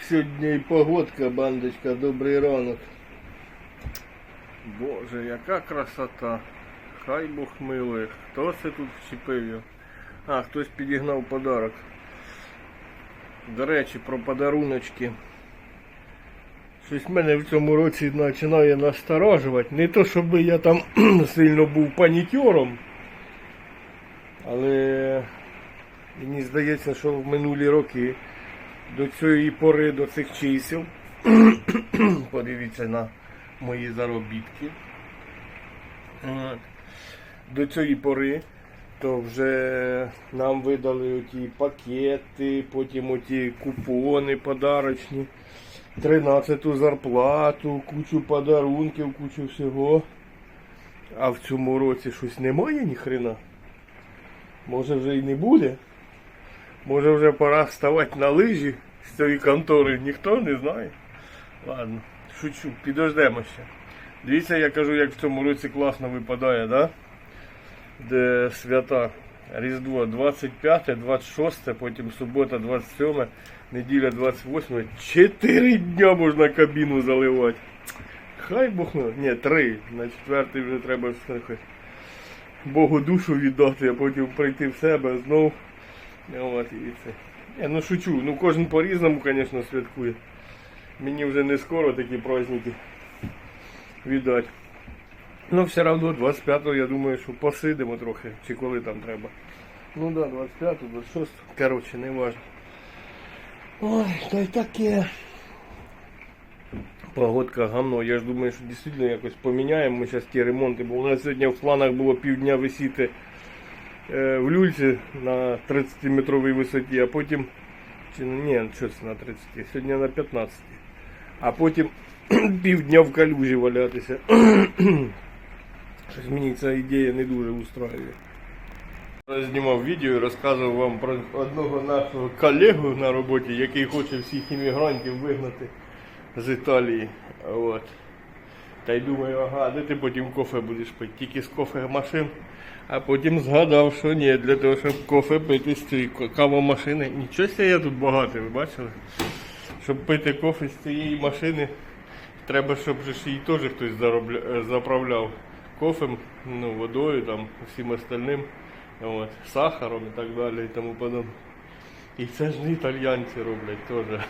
Сьогодні і погодка, бандочка, добрий ранок. Боже, яка красота. Хай Бог милує. Хто це тут вчепив? А, хтось підігнав подарок. До речі, про подаруночки. Щось мене в цьому році починає насторожувати. Не то, щоб я там сильно був панікером. Але мені здається, що в минулі роки до цієї пори, до цих чисел, подивіться на мої заробітки. До цієї пори, то вже нам видали оті пакети, потім оті купони подарочні, 13-ту зарплату, кучу подарунків, кучу всього. А в цьому році щось немає ніхрена. Може вже і не буде. Може вже пора вставати на лижі з цієї контори, ніхто не знає. Ладно, шучу, підождемо ще. Дивіться, я кажу, як в цьому році класно випадає, да? де свята. Різдво 25, 26, потім субота 27, неділя 28. Чотири дня можна кабіну заливати. Хай Бог, ну, ні, три. На четвертий вже треба. Богу душу віддати, а потім прийти в себе знов. От, і це. Я ну шучу, ну кожен по-різному, звісно, святкує. Мені вже не скоро такі праздники віддать. Ну, все одно 25-го, я думаю, що посидимо трохи, чи коли там треба. Ну да, 25 26 коротше, не важно. Ой, та й таке. Погодка гамно. Я ж думаю, що дійсно якось поміняємо ми зараз ті ремонти, бо у нас сьогодні в планах було півдня висіти в люльці на 30-метровій висоті, а потім. Чи ні, що на 30, сьогодні на 15. А потім півдня в калюжі валятися. Щось мені ця ідея не дуже устраює. Я знімав відео і розказував вам про одного нашого колегу на роботі, який хоче всіх іммігрантів вигнати з Італії. От. Та й думаю, ага, де ти потім кофе будеш пити? Тільки з кофе машин. А потім згадав, що ні, для того, щоб кофе пити з цієї кавомашини. Нічого я тут багатий, ви бачили? Щоб пити кофе з цієї машини, треба, щоб її теж хтось е, заправляв кофем, ну, водою, там, всім остальним, от, сахаром і так далі і тому подобне. І це ж не італьянці роблять теж.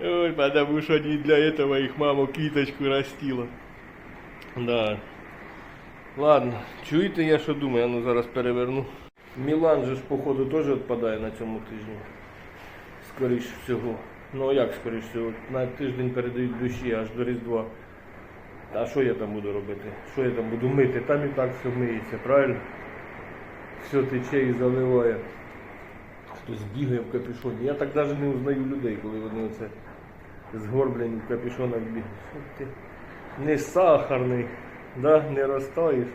Ой, потому что не для этого их мама квіточку растила. Да. Ладно, чуєте, я що думаю, я ну зараз переверну. Мілан же ж походу теж відпадає на цьому тижні. Скоріш всього. Ну як скоріш всього? На тиждень передають душі аж до Різдва. А що я там буду робити? Що я там буду мити? Там і так все миється, правильно? Все тече і заливає. Хтось бігає в капюшоні. Я так навіть не узнаю людей, коли вони оце згорблені в капюшонах бігають. Ти? Не сахарний, да? не розтаєш.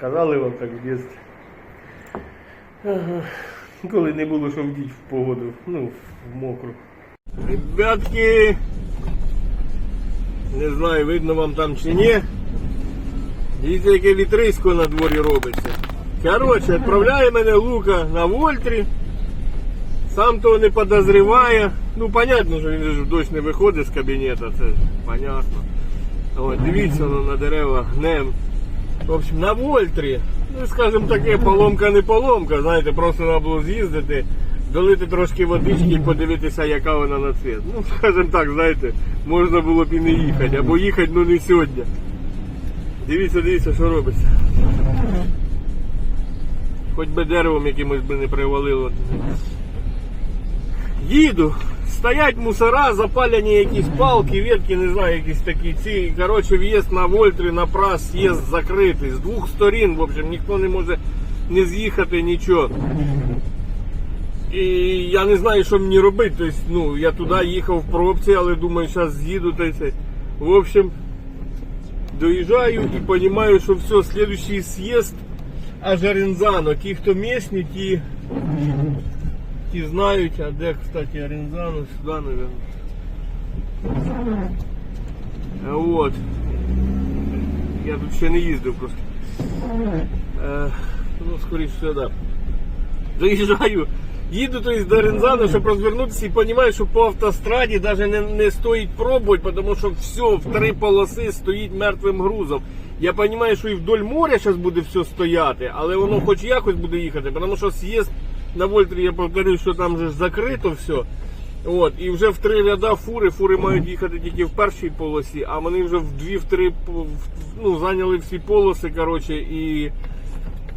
Казали вам так в дитинстві. Ага. Коли не було що вдіть в погоду, ну, в мокру. Ребятки, не знаю, видно вам там чи ні. Дивіться, яке вітрисько на дворі робиться. Коротше, відправляє мене Лука на Вольтрі. Сам того не подозріває. Ну, понятно, що він ж дощ не виходить з кабінету, це ж понятно. От, дивіться воно на дерева гнем. В общем, на Вольтрі. Ну, скажімо таке, поломка не поломка, знаєте, просто треба було з'їздити, долити трошки водички і подивитися, яка вона на цвіт. Ну, скажімо так, знаєте, можна було б і не їхати, або їхати, ну не сьогодні. Дивіться, дивіться, що робиться. Хоч би деревом якимось би не привалило. Їду. Стоять мусора, запалені якісь палки, ветки, не знаю, якісь такі ці. Коротше, в'їзд на Вольтри, на прас, з'їзд закритий. З двох сторін, в общем, ніхто не може не з'їхати, нічого. І я не знаю, що мені робити. Тобто, ну, я туди їхав в пробці, але думаю, зараз з'їду й. В общем, доїжджаю і розумію, що все, слідуючий з'їзд аж Орензано. Ті, хто місні, ті Ті знають, а де, кстати, Орензано, сюди, наверное. Вот. Я тут ще не їздив просто. Е, ну, скоріше да. Заїжджаю Їду то до Рензана, щоб розвернутися і розумію, що по автостраді навіть не, не стоїть пробувати, тому що все в три полоси стоїть мертвим грузом. Я розумію, що і вдоль моря зараз буде все стояти, але воно хоч якось буде їхати, тому що з'їзд на Вольтрі, я повторюю, що там же закрито все. От, і вже в три ряда фури, фури мають їхати тільки в першій полосі, а вони вже в дві, в три по- в- ну, зайняли всі полоси, коротше, і,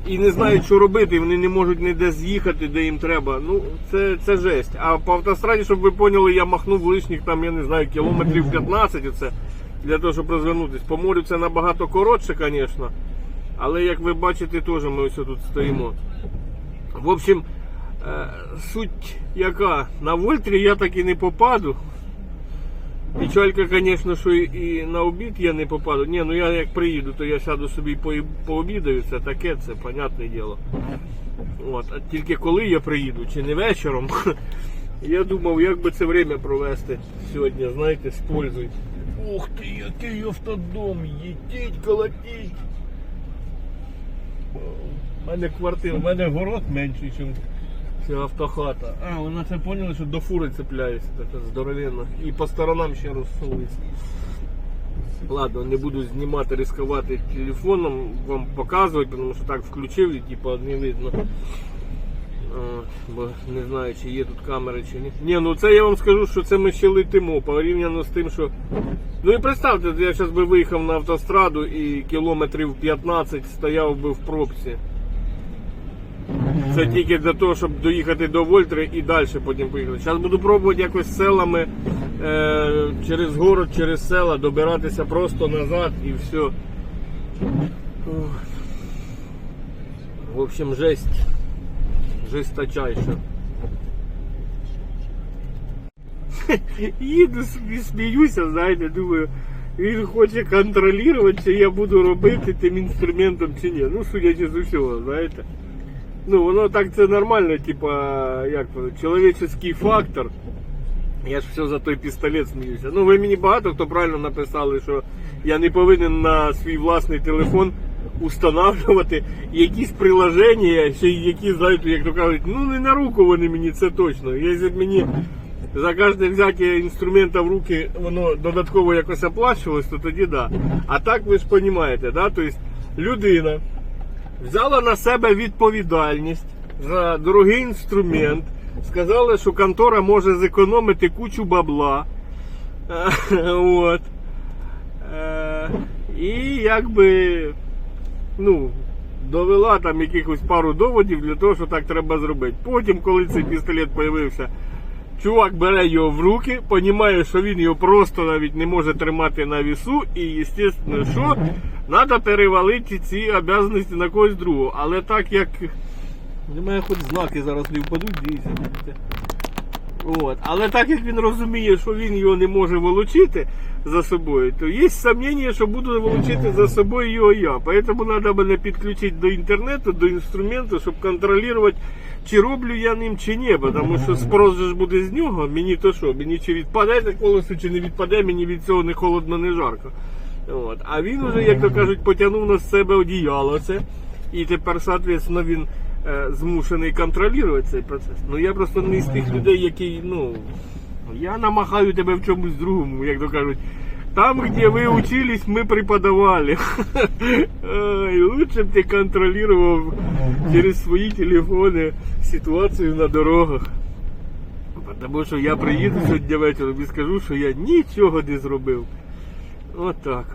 і не знають, що робити, і вони не можуть ніде з'їхати, де їм треба. Ну, це, це жесть. А по автостраді, щоб ви поняли, я махнув лишніх там, я не знаю, кілометрів 15 оце, для того, щоб розвернутися. По морю це набагато коротше, звісно. Але як ви бачите, теж ми ось тут стоїмо. В общем, суть яка, на Вольтрі я так і не попаду. Печалька, звісно, що і на обід я не попаду. Ні, ну я як приїду, то я сяду собі по- пообідаю, це таке, це понятне діло. От, а тільки коли я приїду, чи не вечором, я думав, як би це время провести сьогодні, знаєте, з пользою. Ух ти, який автодом, їдіть, колотіть. У мене квартира, у мене город менший, ніж ця автохата. А, ви на це поняли, що до фури цепляється, така здоровенна. І по сторонам ще розсовується. Ладно, не буду знімати, ризикувати телефоном, вам показувати, тому що так включив і типу не видно. Бо не знаю, чи є тут камери чи ні. Ні, ну це я вам скажу, що це ми ще летимо порівняно з тим, що. Ну і представте, я зараз би виїхав на автостраду і кілометрів 15 стояв би в пробці. Це тільки для того, щоб доїхати до Вольтри і далі потім поїхати. Зараз буду пробувати якось селами е, через город, через села добиратися просто назад і все. Ох. В общем, жесть. Жесточайша. Їду собі сміюся, знаєте, думаю, він хоче контролювати, чи я буду робити тим інструментом чи ні. Ну, судячи з усього, знаєте. Ну, воно так це нормально, типа, як то, чоловічий фактор. Я ж все за той пістолет сміюся. Ну, ви мені багато хто правильно написали, що я не повинен на свій власний телефон устанавливати якісь приложення, ще які, знаєте, як то кажуть, ну не на руку вони мені, це точно. Якщо б мені за кожне взяття інструмента в руки воно додатково якось оплачувалось, то тоді да. А так ви ж розумієте, да? тобто людина взяла на себе відповідальність за дорогий інструмент, сказала, що контора може зекономити кучу бабла. Е, От. Е, І якби ну, довела там якихось пару доводів для того, що так треба зробити. Потім, коли цей пістолет з'явився, чувак бере його в руки, розуміє, що він його просто навіть не може тримати на вісу, і, звісно, що треба перевалити ці обов'язки на когось другого. Але так як. Немає хоч знаки зараз не впадуть, дивіться. От. Але так як він розуміє, що він його не може волочити за собою, то є сумніння, що буду волочити за собою його я. Поэтому треба мене підключити до інтернету, до інструменту, щоб контролювати, чи роблю я ним чи ні. Тому що спрос ж буде з нього, мені то що, мені чи відпаде це колесо, чи не відпаде, мені від цього не холодно, не жарко. От. А він уже, як то кажуть, потягнув на себе одіяло це. І тепер, соответственно, він е, змушений контролювати цей процес. Ну я просто не з тих людей, які, ну, я намахаю тебе в чомусь другому, як то кажуть. Там, где вы учились, мы преподавали. Лучше б ти контролював через свої телефони ситуацію на дорогах. Тому що я приїду сьогодні вечором і скажу, що я нічого не зробив. От от.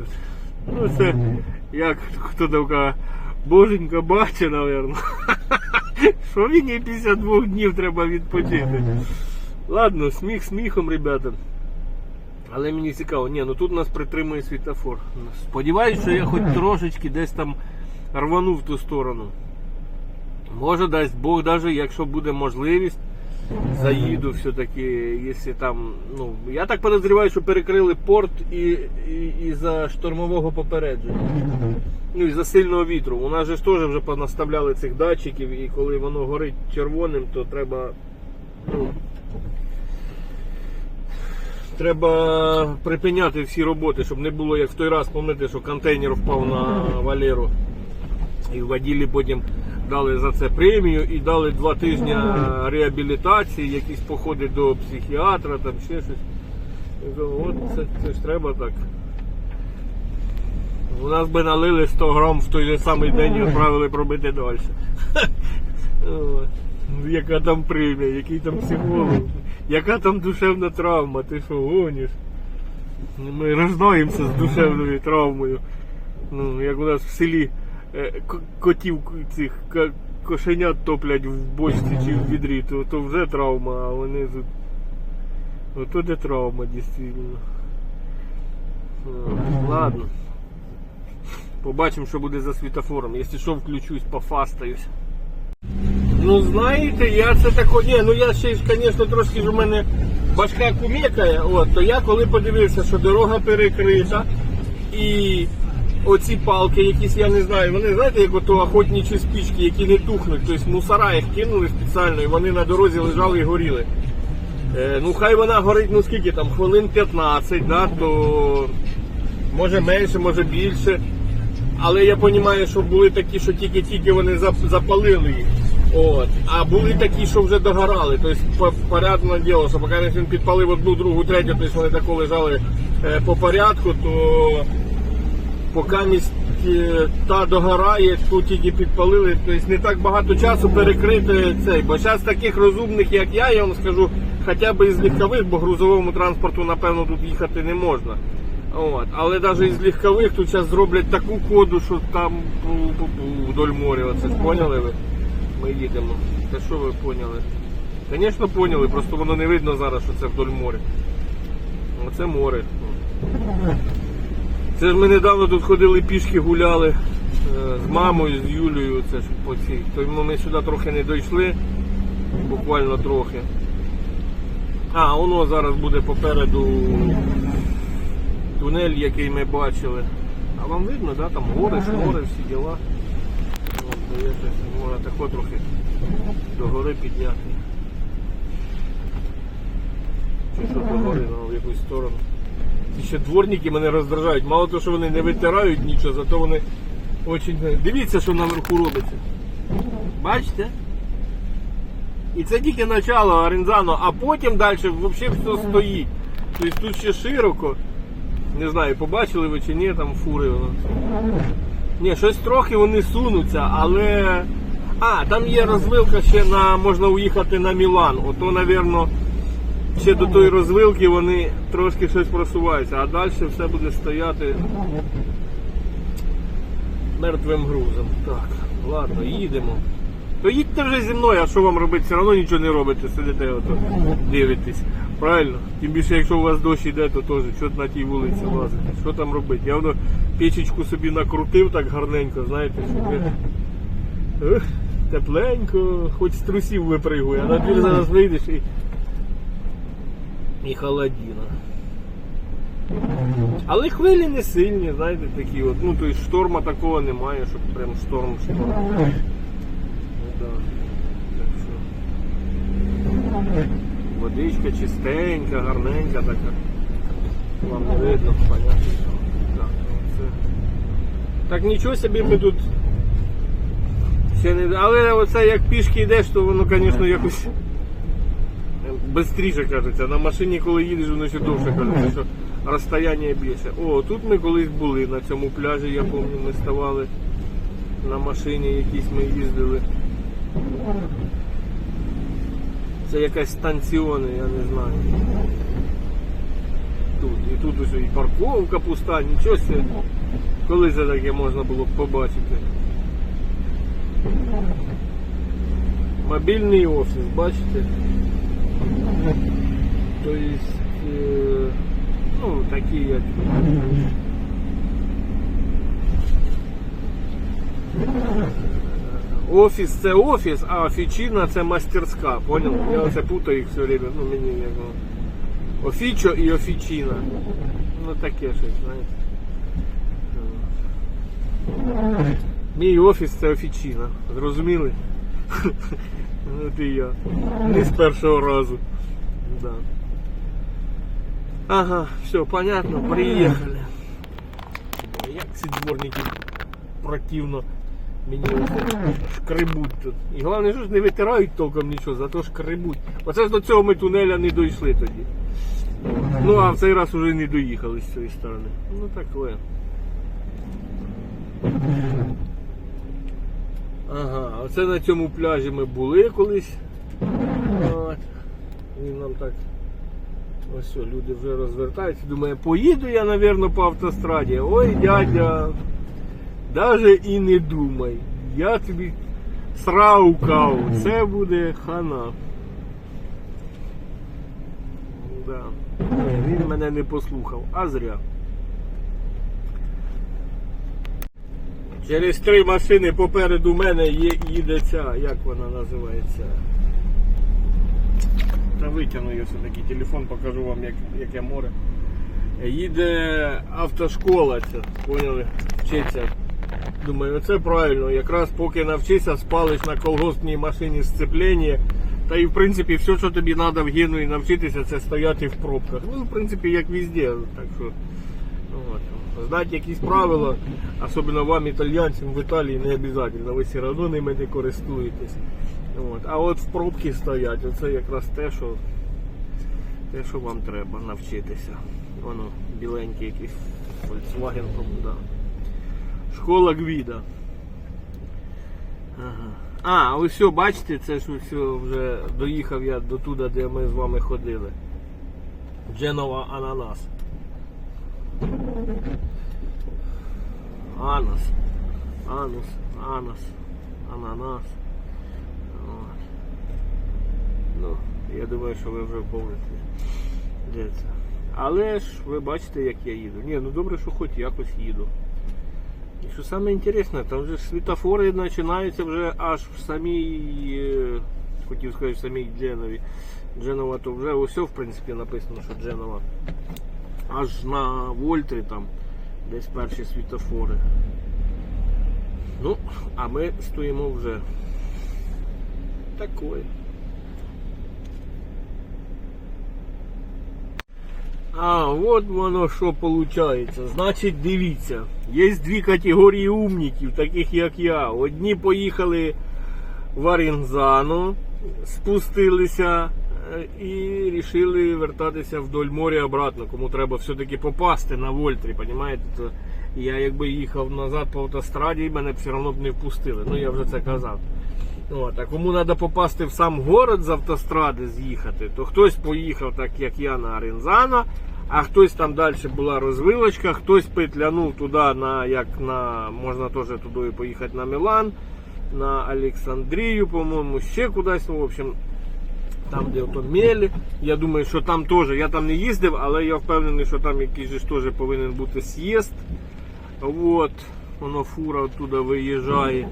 Ну це як хто там каже, боженька бачить, напевно. Що мені 52 днів треба відпочити. Ладно, сміх сміхом, ребята. Але мені цікаво, ні, ну тут нас притримує світофор. Сподіваюсь, що я хоч трошечки десь там рвану в ту сторону. Може дасть Бог, навіть якщо буде можливість, заїду все-таки, якщо там. Ну, я так подозріваю, що перекрили порт і, і, і за штормового попередження. Ну і за сильного вітру. У нас же ж теж вже понаставляли цих датчиків, і коли воно горить червоним, то треба. Ну, Треба припиняти всі роботи, щоб не було як в той раз, пам'ятаєте, що контейнер впав на Валеру. І воділі потім дали за це премію і дали два тижні реабілітації, якісь походи до психіатра, там ще щось. От це, це ж треба так. У нас би налили 100 грам в той же самий день і відправили пробити далі. Яка там премія, який там психолог, яка там душевна травма, ти що гониш? Ну, Ми рождаємося з душевною травмою. Ну, як у нас в селі е, котів цих кошенят топлять в бочці чи в відрі, то, то вже травма, а вони тут. Ото де травма, дійсно. Ладно. Побачимо, що буде за світофором. Якщо що, включусь, пофастаюсь. Ну знаєте, я це тако, ні, ну я ще звісно, трошки ж у мене башка кумекає, от, то я коли подивився, що дорога перекрита і оці палки якісь, я не знаю, вони знаєте, як ото охотничі спічки, які не тухнуть, тобто мусора їх кинули спеціально і вони на дорозі лежали і горіли. Е, ну хай вона горить, ну скільки там, хвилин 15, да, то може менше, може більше. Але я розумію, що були такі, що тільки-тільки вони запалили їх. От. А були такі, що вже догорали. Тобто, порядне діло, що поки він підпалив одну, другу, третю, тобто вони тако лежали е, по порядку, то поки місь, е, та догорає, ту тільки підпалили, тобто не так багато часу перекрити цей. Бо зараз таких розумних, як я, я вам скажу, хоча б із легкових, бо грузовому транспорту, напевно, тут їхати не можна. От. Але навіть із легкових тут зараз зроблять таку коду, що там вдоль моря. Оце ж поняли ви? Ми їдемо. Та що ви поняли? Звісно, поняли, просто воно не видно зараз, що це вдоль моря. Оце море. Це ж ми недавно тут ходили пішки гуляли е, з мамою, з Юлею. Це ж по цій. Тому ми сюди трохи не дійшли, буквально трохи. А, воно зараз буде попереду тунель, який ми бачили. А вам видно, да? там гори, шнори, всі діла. От, можна тако трохи до гори підняти. Чи що до гори, ну, в якусь сторону. Ці ще дворники мене роздражають. Мало того, що вони не витирають нічого, зато вони очень. Дивіться, що наверху робиться. Бачите? І це тільки начало Арензано, а потім далі взагалі все стоїть. Тобто тут ще широко. Не знаю, побачили ви чи ні, там фури. Ні, щось трохи вони сунуться, але. А, там є розвилка ще на можна уїхати на Мілан. Ото, напевно, ще до тої розвилки вони трошки щось просуваються, а далі все буде стояти мертвим грузом. Так, ладно, їдемо. То їдьте вже зі мною, а що вам робити? Все одно нічого не робите, сидите ото, дивитесь. Правильно? Тим більше, якщо у вас дощ йде, то теж що на тій вулиці лазити. Що там робити? Я воно печечку собі накрутив так гарненько, знаєте, щоб тепленько, хоч з трусів випригує, а на двір зараз вийдеш і. І холодіна. Але хвилі не сильні, знаєте, такі от. Ну, тобто шторма такого немає, щоб прям шторм шторм. Ну, да. Так що. Водичка чистенька, гарненька така. Вам не видно, понятно. Так, ну це. так нічого собі ми тут. Ще не... Але оце як пішки йдеш, то воно, звісно, якось бистріше кажеться. На машині, коли їдеш, воно ще довше кажеться, що розстояння більше. О, тут ми колись були на цьому пляжі, я пам'ятаю, ми ставали на машині, якісь ми їздили. Це якась станціони, я не знаю. Тут. І тут ось і парковка пуста, нічого. Коли це таке можна було б побачити? Мобільний офіс, бачите? Тобто, е, ну, такі як. Офіс це офіс, а офічина це мастерська, понял? Я оце путаю їх все время, ну мені як. Офічо і офічина. Ну таке щось, знаєте. Мій офіс це офічина. Зрозуміли? От і я. Не з першого разу. Да. Ага, все, понятно, приїхали. Як ці дворники противно Мені шкребуть тут. І головне, що ж не витирають толком нічого, зато шкребуть. Оце ж до цього ми тунеля не дійшли тоді. Ну, а в цей раз уже не доїхали з цієї сторони. Ну таке. Ага, оце на цьому пляжі ми були колись. От. Він нам так. Ось все, люди вже розвертаються. Думає, поїду я, напевно, по автостраді. Ой, дядя, даже і не думай. Я тобі срав каву. Це буде хана. Да. Він мене не послухав, а зря. Через три машини попереду мене є, їде ця, як вона називається. Та витягну я все-таки телефон, покажу вам, як, яке море. Їде автошкола ця, поняли? Вчиться. Думаю, оце правильно. Якраз поки навчишся, спалиш на колгоспній машині сцеплення. Та і в принципі все, що тобі треба в Генуї навчитися, це стояти в пробках. Ну, в принципі, як везде. Так що. Знати якісь правила, особливо вам, італьянцям, в Італії не обов'язково, ви все одно ними не користуєтесь. От. А от в пробки стоять, оце якраз те, що те, що вам треба навчитися. Воно біленький якийсь Volkswagen, да. Школа Гвіда. Ага. А, ось все, бачите, це ж все вже доїхав я до туди, де ми з вами ходили. Дженова Ананас. Анас. Анус, Анас, Ананас. От. Ну, я думаю, що ви вже помните, де це. Але ж ви бачите, як я їду. Ні, ну добре, що хоч якось їду. І що саме інтересне, там вже світофори починаються вже аж в самій, е, хотів сказати, в самій Дженові. Дженова то вже усе, в принципі, написано, що Дженова. Аж на Вольтрі там десь перші світофори. Ну, а ми стоїмо вже такої. А, от воно що виходить. Значить, дивіться, є дві категорії умників, таких як я. Одні поїхали в Арензано, спустилися і вирішили вертатися вдоль моря обратно, кому треба все-таки попасти на Вольтрі, розумієте? Я якби їхав назад по автостраді, мене б все одно б не впустили. Ну я вже це казав. От, а кому треба попасти в сам город з автостради з'їхати, то хтось поїхав, так як я, на Арензано, а хтось там далі була розвилочка, хтось петлянув туди, на, як на, можна теж туди поїхати на Мілан, на Олександрію, по-моєму, ще кудись, в общем, там, де ото Мелі. Я думаю, що там теж, я там не їздив, але я впевнений, що там якийсь же теж повинен бути з'їзд. От, воно фура оттуда виїжджає.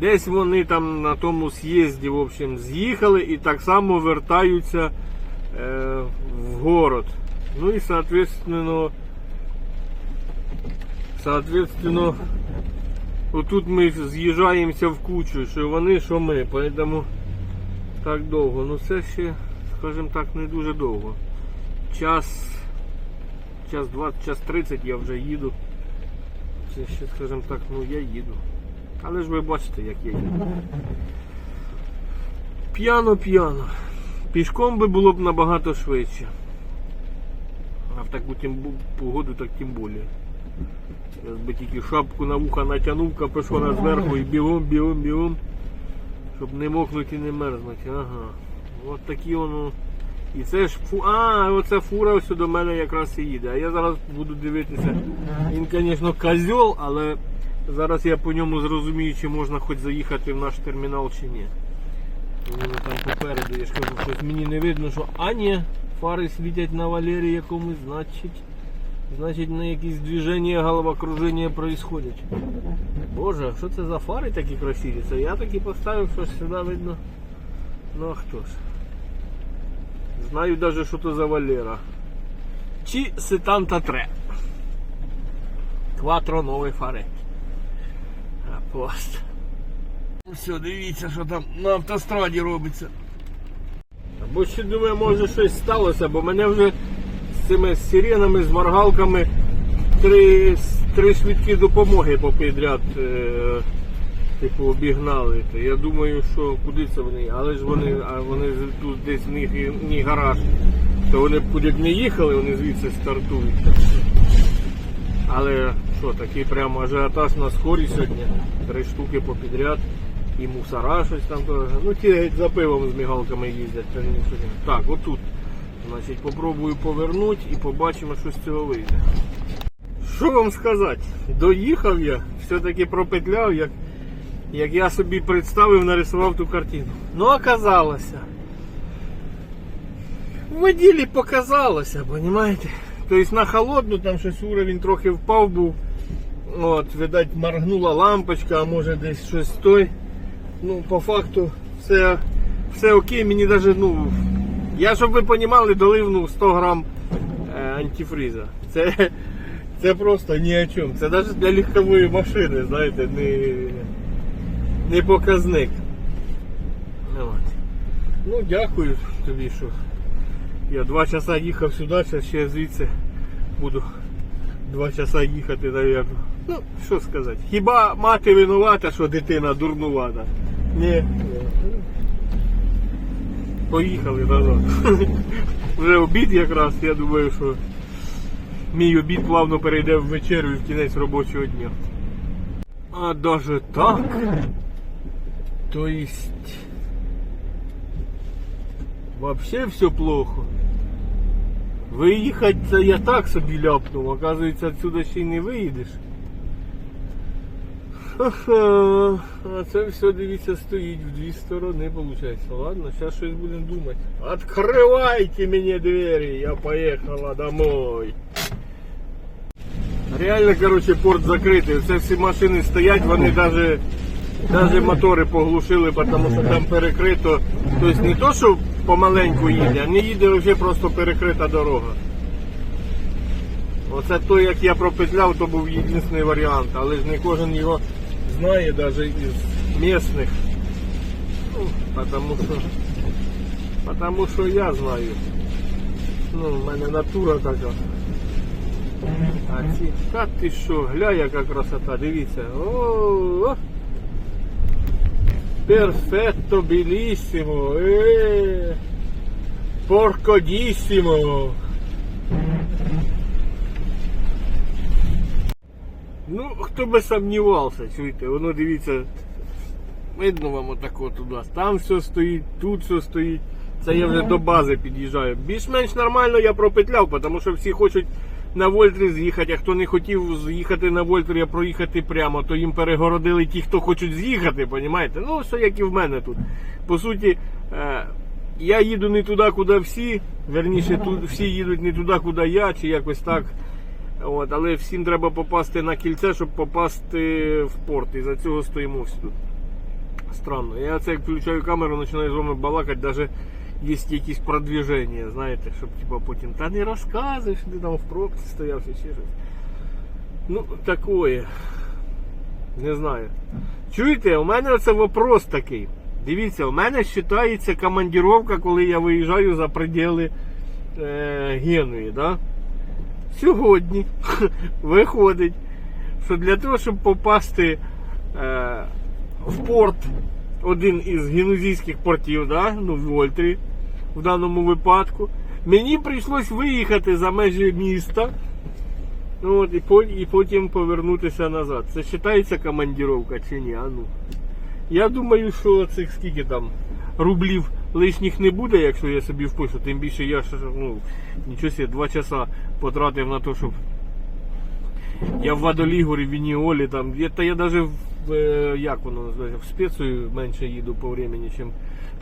Десь вони там на тому з'їзді в общем, з'їхали і так само вертаються е, в город. Ну і соответственно, соответственно, отут ми з'їжджаємося в кучу, що вони, що ми. Поэтому так довго. Ну це ще, скажімо так, не дуже довго. Час, час 20, час 30 я вже їду. Це ще, скажімо так, ну я їду. Але ж ви бачите, як я їду. П'яно-п'яно. Пішком би було б набагато швидше. А в таку тим, погоду так тим більше. Я би тільки шапку на вуха натягнув, капюшона зверху і бігом, бігом, бігом. Щоб не мокнути і не мерзнути. Ага. От такі воно. І це ж фу. А, оце фура ось до мене якраз і їде. А я зараз буду дивитися. Він, звісно, козьол, але зараз я по ньому зрозумію, чи можна хоч заїхати в наш термінал чи ні. Воно там попереду, я ж кажу, щось мені не видно, що. А ні, фари світять на Валері якомусь, значить. Значить, на якісь движення, головокруження происходять. Боже, що це за фари такі красиві? Це я таки поставив, що сюди видно. Ну а хто ж? Знаю даже, що це за Валера. Чи 73. Кватро нові фари. А пост. Ну Все, дивіться, що там на автостраді робиться. Або ще думаю, може щось сталося, бо мене вже з цими сиренами, з моргалками три, три швидкі допомоги попідряд е, Типу обігнали. Я думаю, що куди це вони? Але ж вони, а вони ж тут десь в них і не гараж. То вони куди б не їхали, вони звідси стартують. Але що, такий прямо ажіотаж на скорі сьогодні. Три штуки попідряд. І мусора щось там теж. Ну ті геть за пивом з мігалками їздять. Це не. Так, отут. Значить, попробую повернути і побачимо, що з цього вийде. Що вам сказати? Доїхав я, все-таки пропетляв, як, як я собі представив, нарисував ту картину. Ну, оказалося. В воділі показалося, розумієте? Тобто на холодну там щось уровень трохи впав був. От, видать, моргнула лампочка, а може десь щось той. Ну, по факту, все, все окей, мені навіть, ну. Я, щоб ви розуміли, долив ну, 100 грам е, антифриза. Це, це просто ні о чому. Це навіть для легкової машини, знаєте, не, не показник. От. Ну, дякую тобі, що я два часа їхав сюди, зараз ще звідси буду два часа їхати, навірно. Ну, що сказати. Хіба мати винувата, що дитина дурнувата? Ні. Поїхали назад. Вже обід якраз, я думаю, що мій обід плавно перейде в вечерю і в кінець робочого дня. А даже так. То есть вообще все плохо. Виїхати це я так собі ляпнув, оказується, отсюда ще й не виїдеш. Ха-ха, а це все, дивіться, стоїть в дві сторони, виходить. Ладно, зараз щось будемо думати. Открывайте мені двері, я поїхала домой. Реально, короче, порт закритий. Це всі машини стоять, вони даже, даже мотори поглушили, тому що там перекрито. Тобто не то, що помаленьку їде, а не їде вже просто перекрита дорога. Оце то, як я пропетляв, то був єдиний варіант, але ж не кожен його знає, навіть із місних. Ну, потому що, потому що я знаю. Ну, в мене натура така. А ці, та ти що, гля, яка красота, дивіться. О, перфетто білісімо. Е, поркодісімо. Ну, хто би сумнівався, чуєте, воно дивіться, видно вам отако туди. Там все стоїть, тут все стоїть. Це я вже до бази під'їжджаю. Більш-менш нормально я пропетляв, тому що всі хочуть на Вольтрі з'їхати, а хто не хотів з'їхати на Вольтрі, а проїхати прямо, то їм перегородили ті, хто хочуть з'їхати, понімаєте? Ну, все як і в мене тут. По суті, е, я їду не туди, куди всі. Верніше, тут всі їдуть не туди, куди я, чи якось так. От, але всім треба попасти на кільце, щоб попасти в порт. І за цього стоїмо всі тут. Странно. Я це як включаю камеру, починаю з вами балакати, навіть є якісь продвіження, знаєте, щоб типа потім та не розказуєш, ти там в пробці стояв чи ще щось. Ну, такое. Не знаю. Чуєте, у мене оце вопрос такий. Дивіться, у мене вважається командіровка, коли я виїжджаю за пределы е, Генуї, да? Сьогодні виходить, що для того, щоб попасти е, в порт, один із генузійських портів, да? ну, в Вольтрі, в даному випадку, мені прийшлось виїхати за межі міста. От, і, по- і потім повернутися назад. Це вважається командіровка чи ні? А ну. Я думаю, що цих скільки там рублів лишніх не буде, якщо я собі впишу. Тим більше я ну, нічого себе, два часа потратив на те, щоб я в Водолігорі, в Вініолі, там, я, та я навіть в, е, як воно називається, в спецію менше їду по времени, чим,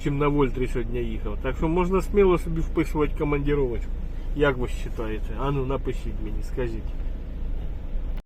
чим на Вольтрі сьогодні їхав. Так що можна сміло собі вписувати командіровочку. Як ви вважаєте? А ну напишіть мені, скажіть.